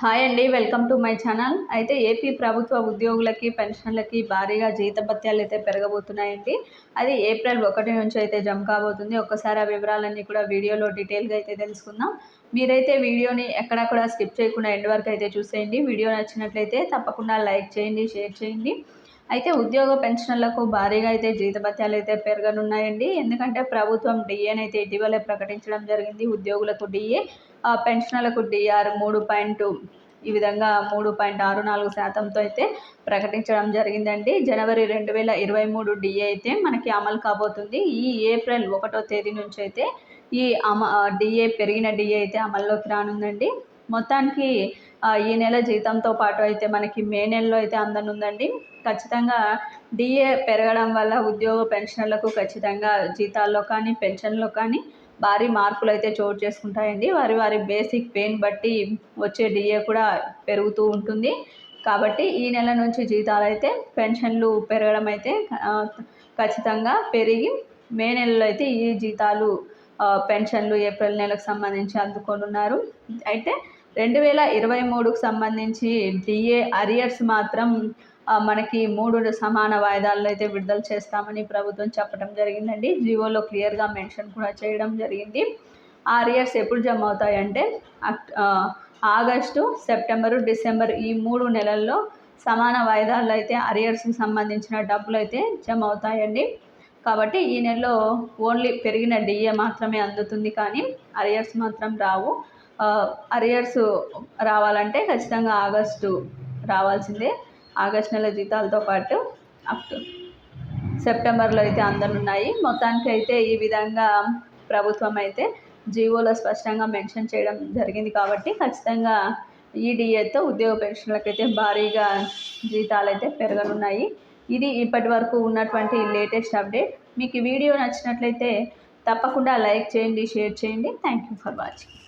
Hi అండి welcome to my channel. అయితే AP ప్రభుత్వ ఉద్యోగులకి పెన్షన్లకి భారీగా జీతభత్యాలు అయితే పెరగబోతున్నాయండి. అది ఏప్రిల్ ఒకటి నుంచి అయితే జమ కాబోతుంది. ఒక్కసారి ఆ వివరాలన్నీ కూడా వీడియోలో డీటెయిల్గా అయితే తెలుసుకుందాం. మీరైతే వీడియోని ఎక్కడా కూడా స్కిప్ చేయకుండా ఎండ్ వరకు అయితే చూసేయండి. వీడియో నచ్చినట్లయితే తప్పకుండా లైక్ చేయండి షేర్ చేయండి. అయితే ఉద్యోగ పెన్షన్లకు భారీగా అయితే జీతభత్యాలు అయితే పెరగనున్నాయండి. ఎందుకంటే ప్రభుత్వం డిఏని అయితే ఇటీవలే ప్రకటించడం జరిగింది. ఉద్యోగులకు డిఏ పెన్షన్లకు డిఆర్ మూడు పాయింట్ ఈ విధంగా మూడు పాయింట్ ఆరు నాలుగు శాతంతో అయితే ప్రకటించడం జరిగిందండి. జనవరి రెండు వేల ఇరవై మూడు డిఏ అయితే మనకి అమలు కాబోతుంది. ఈ ఏప్రిల్ ఒకటో తేదీ నుంచి అయితే ఈ అమ డిఏ పెరిగిన డిఏ అయితే అమల్లోకి రానుందండి. మొత్తానికి ఈ నెల జీతంతో పాటు అయితే మనకి మే నెలలో అయితే అందనుందండి ఖచ్చితంగా డిఏ పెరగడం వల్ల ఉద్యోగ పెన్షన్లకు ఖచ్చితంగా జీతాల్లో కానీ పెన్షన్లో కానీ భారీ మార్పులు అయితే చోటు చేసుకుంటాయండి. వారి వారి బేసిక్ పెయిన్ బట్టి వచ్చే డిఏ కూడా పెరుగుతూ ఉంటుంది. కాబట్టి ఈ నెల నుంచి జీతాలు అయితే పెన్షన్లు పెరగడం అయితే ఖచ్చితంగా పెరిగి మే నెలలో అయితే ఈ జీతాలు పెన్షన్లు ఏప్రిల్ నెలకు సంబంధించి అందుకోనున్నారు అయితే రెండు వేల ఇరవై మూడుకు సంబంధించి డిఏ అరియర్స్ మాత్రం మనకి మూడు సమాన వాయిదాల్లో అయితే విడుదల చేస్తామని ప్రభుత్వం చెప్పడం జరిగిందండి. జియోలో క్లియర్గా మెన్షన్ కూడా చేయడం జరిగింది. అరియర్స్ ఎప్పుడు జమ అవుతాయంటే ఆగస్టు సెప్టెంబరు డిసెంబర్ ఈ మూడు నెలల్లో సమాన వాయిదాల్లో అయితే అరియర్స్కి సంబంధించిన డబ్బులు అయితే జమ అవుతాయండి. కాబట్టి ఈ నెలలో ఓన్లీ పెరిగిన డిఏ మాత్రమే అందుతుంది కానీ అరియర్స్ మాత్రం రావు. అరియర్స్ రావాలంటే ఖచ్చితంగా ఆగస్టు రావాల్సిందే. ఆగస్ట్ నెల జీతాలతో పాటు అప్ సెప్టెంబర్లో అయితే అందనున్నాయి మొత్తానికి అయితే ఈ విధంగా ప్రభుత్వం అయితే జీవోలో స్పష్టంగా మెన్షన్ చేయడం జరిగింది కాబట్టి ఖచ్చితంగా ఈడీఏతో ఉద్యోగ పెన్షన్లకైతే భారీగా జీతాలు అయితే పెరగనున్నాయి. ఇది ఇప్పటి వరకు ఉన్నటువంటి లేటెస్ట్ అప్డేట్. మీకు ఈ వీడియో నచ్చినట్లయితే తప్పకుండా లైక్ చేయండి షేర్ చేయండి. Thank you for watching